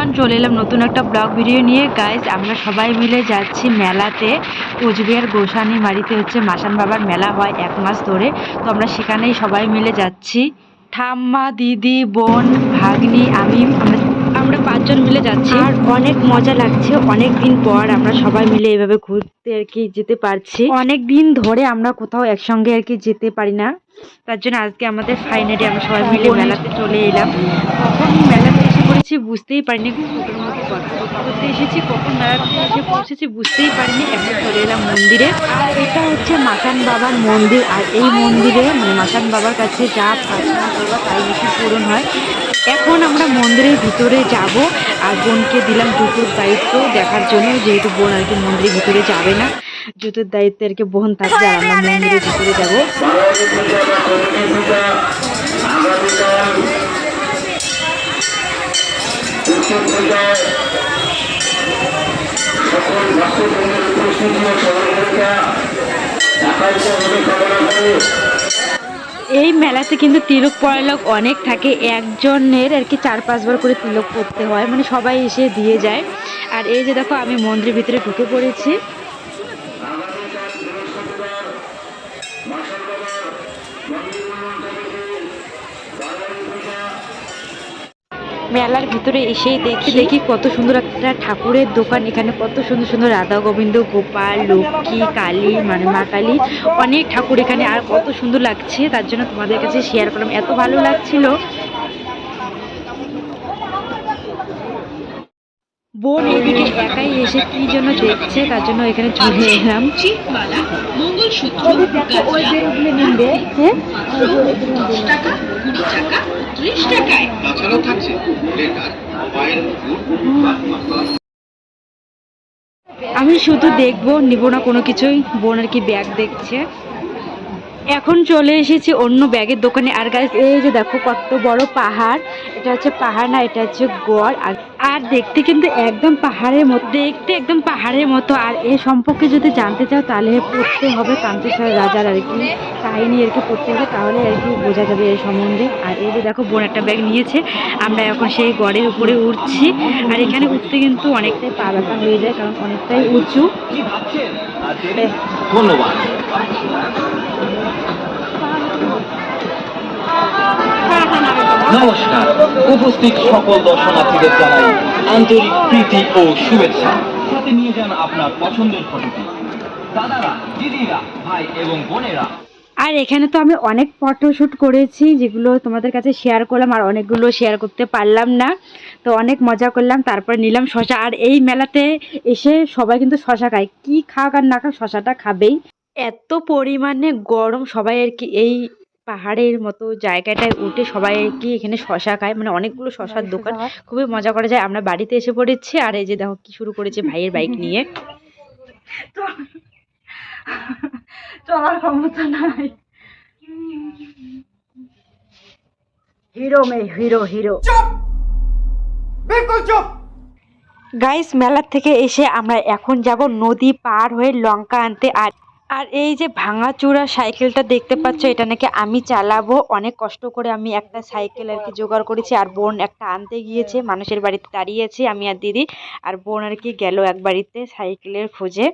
Everyone চলে এলাম নতুন একটা ব্লগ ভিডিও নিয়ে। গাইজ আমরা সবাই মিলে যাচ্ছি মেলাতে। কোচবিহার গোসানি বাড়িতে হচ্ছে মাসান বাবার মেলা হয় এক মাস ধরে। তো আমরা সেখানেই সবাই মিলে যাচ্ছি। ঠাম্মা দিদি বোন ভাগ্নি আমি আমরা পাঁচজন মিলে যাচ্ছি। আর অনেক মজা লাগছে। অনেক দিন পর আমরা সবাই মিলে এভাবে ঘুরতে আর কি যেতে পারছি। অনেক দিন ধরে আমরা কোথাও একসঙ্গে আর কি যেতে পারি না। তার জন্য আজকে আমাদের ফাইনালি আমরা সবাই মিলে মেলাতে চলে এলাম। কখন মেলাতে পড়েছি বুঝতেই পারিনি কথা করতে এসেছি, কখন মেলাতে এসে পৌঁছেছি বুঝতেই পারিনি এখন চলে এলাম মন্দিরে। এটা হচ্ছে মাসান বাবার মন্দির, আর এই মন্দিরে মানে মাসান বাবার কাছে যা প্রার্থনা করবা তাই বেশি পূরণ হয়। এখন আমরা মন্দিরের ভিতরে যাব, আর বোনকে দিলাম জুতোর দায়িত্ব দেখার জন্য, যেহেতু বোন আর কি মন্দিরের ভিতরে যাবে না। জুতোর দায়িত্বে আর কি বোন থাকবে, আর আমরা মন্দিরের ভিতরে যাব। এই মেলাতে কিন্তু তিলক পড়ালোক অনেক থাকে একজনের আর কি চার পাঁচবার করে তিলক করতে হয় মানে সবাই এসে দিয়ে যায় আর এই যে দেখো আমি মন্দিরের ভিতরে ঢুকে পড়েছি মেলার ভিতরে এসেই দেখি দেখি কত সুন্দর একটা ঠাকুরের দোকান। এখানে কত সুন্দর সুন্দর রাধা গোবিন্দ গোপাল লক্ষ্মী কালী মানে মা কালী অনেক ঠাকুর এখানে। আর কত সুন্দর লাগছে তার জন্য তোমাদের কাছে শেয়ার করলাম। এত ভালো লাগছিল। বোন এদিকে একাই এসে কি জন্য দেখছে তার জন্য এখানে চলে এলাম। মঙ্গলসূত্র ত্রিশ টাকায়। তাছাড়াও থাকছে লেটার আমি শুধু দেখব নিব না কোনো কিছুই। বোন আর কি ব্যাগ দেখছে? এখন চলে এসেছি অন্য ব্যাগের দোকানে। আর গাইস এই যে দেখো কত বড় পাহাড়। এটা হচ্ছে পাহাড় না, এটা হচ্ছে গড়। আর আর দেখতে কিন্তু একদম পাহাড়ের মতো, দেখতে একদম পাহাড়ের মতো। আর এ সম্পর্কে যদি জানতে চাও, তাহলে পড়তে হবে কান্তেশ্বর রাজার আর কি। কাহিনী আর কি পড়তে হবে, তাহলে আর কি বোঝা যাবে এই সম্বন্ধে। আর এই যে দেখো, বোন একটা ব্যাগ নিয়েছে। আমরা এখন সেই গড়ের উপরে উঠছি। আর এখানে উঠতে কিন্তু অনেকটাই পা ব্যথা হয়ে যায়, কারণ অনেকটাই উঁচু। ধন্যবাদ। নমস্কার। উপস্থিত সকল দর্শনার্থীদের জানাই আন্তরিক প্রীতি ও শুভেচ্ছা। সাথে নিয়ে যান আপনার পছন্দের ফটোটি। দাদারা, দিদিরা, ভাই এবং বোনেরা। আর এখানে তো আমি অনেক ফটোশ্যুট করেছি, যেগুলো তোমাদের কাছে শেয়ার করলাম আর অনেকগুলো শেয়ার করতে পারলাম না। তো অনেক মজা করলাম, তারপর নিলাম শশা। আর এই মেলাতে এসে সবাই কিন্তু শশা খায়। কি খাক আর না খাক, শশাটা খাবেই। এত পরিমাণে গরম সবাই আর কি এই পাহাড়ের মতো জায়গাটায় উঠে সবাই কি এখানে শশা খায়। মানে অনেকগুলো শশার দোকান। খুবই মজা করা যায়। আমরা বাড়িতে এসে পড়েছি। আর এই যে দেখো কি শুরু করেছে ভাইয়ের বাইক নিয়ে। চলার ক্ষমতা নাই। হিরো মে হিরো হিরো। গাইস মেলার থেকে এসে আমরা এখন যাব নদী পার হয়ে লঙ্কা আনতে। আর আর এই যে ভাঙাচোরা সাইকেলটা দেখতে পাচ্ছ, এটা নাকি আমি চালাবো। অনেক কষ্ট করে আমি একটা সাইকেল আর কি জোগাড় করেছি, আর বোন একটা আনতে গিয়েছে, মানুষের বাড়িতে দাঁড়িয়েছি, আমি আর দিদি। আর বোন আর কি গেল এক বাড়িতে সাইকেলের খোঁজে।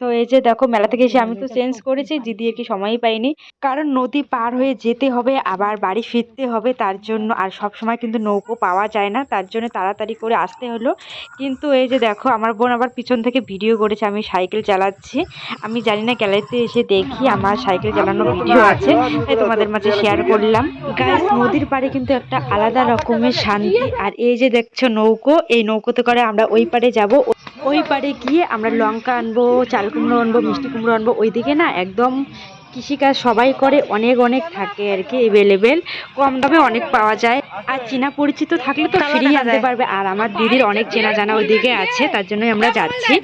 তো এই যে দেখো, মেলা থেকে এসে আমি তো চেঞ্জ করেছি, দিদি আর কি সময়ই পাইনি। কারণ নদী পার হয়ে যেতে হবে, আবার বাড়ি ফিরতে হবে, তার জন্য আর সব সময় কিন্তু নৌকো পাওয়া যায় না, তার জন্য তাড়াতাড়ি করে আসতে হলো। কিন্তু এই যে দেখো, আমার বোন আবার পিছন থেকে ভিডিও করেছে, আমি সাইকেল চালাচ্ছি। আমি জানি না গ্যালারিতে এসে দেখি আমার সাইকেল চালানোর ভিডিও আছে তাই তোমাদের মাঝে শেয়ার করলাম গাইস নদীর পাড়ে কিন্তু একটা আলাদা রকমের শান্তি আর এই যে দেখছ নৌকো এই নৌকোতে করে আমরা ওই পাড়ে যাব ওই পাড়ে গিয়ে আমরা লঙ্কা আনব চাল কুমড়ো আনব মিষ্টি কুমড়ো আনব ওইদিকে না একদম কৃষিকাজ সবাই করে অনেক অনেক থাকে আর কি অ্যাভেলেবেল কম দামে অনেক পাওয়া যায় আর চেনা পরিচিত থাকলে তো ফ্রি আনতে পারবে আর আমার দিদির অনেক চেনা জানা ওইদিকে আছে তার জন্যই আমরা যাচ্ছি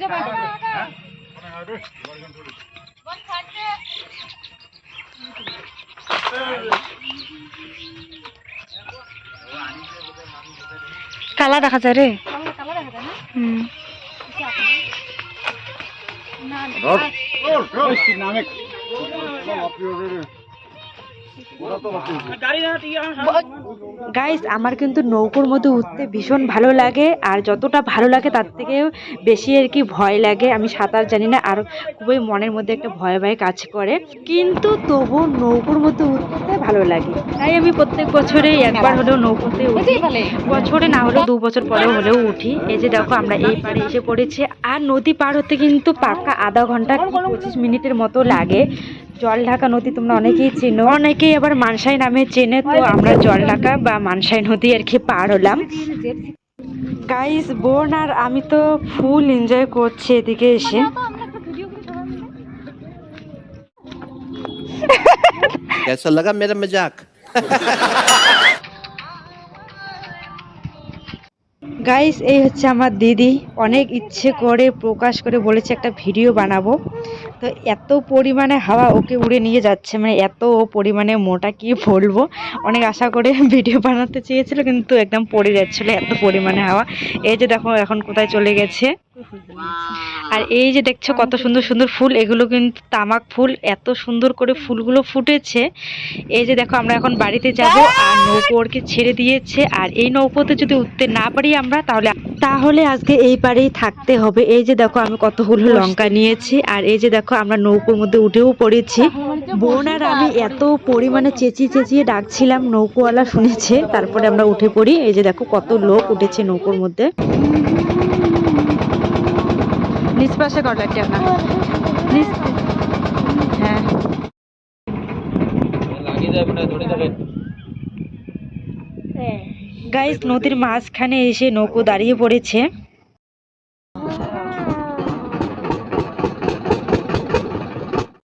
কালা দেখা যায় রে হুম গাইস আমার কিন্তু নৌকোর মধ্যে উঠতে ভীষণ ভালো লাগে আর যতটা ভালো লাগে তার থেকে বেশি আর কি ভয় লাগে। আমি সাঁতার জানি না আর খুবই মনের মধ্যে একটা ভয় ভয় কাজ করে। কিন্তু তবু নৌকোর মধ্যে উঠতে ভালো লাগে। তাই আমি প্রত্যেক বছরেই একবার হলেও নৌকোতে উঠি। বছরে না হলেও দু বছর পরে হলেও উঠি। এই যে দেখো আমরা এই পারে এসে পড়েছি। আর নদী পার হতে কিন্তু পাক্কা আধা ঘণ্টা পঁচিশ মিনিটের মতো লাগে। জল ঢাকা নদী তোমরা অনেকেই চেনো অনেকেই আবার মানসাই নামে চেনে তো আমরা জল ঢাকা বা মানসাই নদী আর কি পার হলাম গাইস বোন আর আমি তো ফুল এনজয় করছি এদিকে এসে कैसा लगा मेरा मजाक গাইস এই হচ্ছে আমার দিদি। অনেক ইচ্ছে করে প্রকাশ করে বলেছে একটা ভিডিও বানাবো। তো এত পরিমাণে হাওয়া ওকে উড়ে নিয়ে যাচ্ছে মানে এত পরিমাণে মোটা কি বলব? অনেক আশা করে ভিডিও বানাতে চেয়েছিল, কিন্তু একদম পড়ে যাচ্ছিল এত পরিমাণে হাওয়া। এই যে দেখো, এখন কোথায় চলে গেছে। আর এই যে দেখছ কত সুন্দর সুন্দর ফুল, এগুলো কিন্তু তামাক ফুল, এত সুন্দর করে ফুলগুলো ফুটেছে। এই যে দেখো, আমরা এখন বাড়িতে যাব, আর নৌকো ওরকে ছেড়ে দিয়েছে, আর এই নৌকোতে যদি উঠতে না পারি আমরা, তাহলে তাহলে আজকে এই পারেই থাকতে হবে। এই যে দেখো, আমি কতগুলো লঙ্কা নিয়েছি, আর এই যে দেখো, আমরা নৌকোর মধ্যে উঠেও পড়েছি। বোন আর আমি এত পরিমাণে চেঁচিয়ে চেঁচিয়ে ডাকছিলাম, নৌকোওয়ালা শুনেছে, তারপরে আমরা উঠে পড়ি। এই যে দেখো, কত লোক উঠেছে নৌকোর মধ্যে। নিষ্পাশে কটা না হ্যাঁ। গাইস নদীর মাঝখানে এসে নৌকো দাঁড়িয়ে পড়েছে।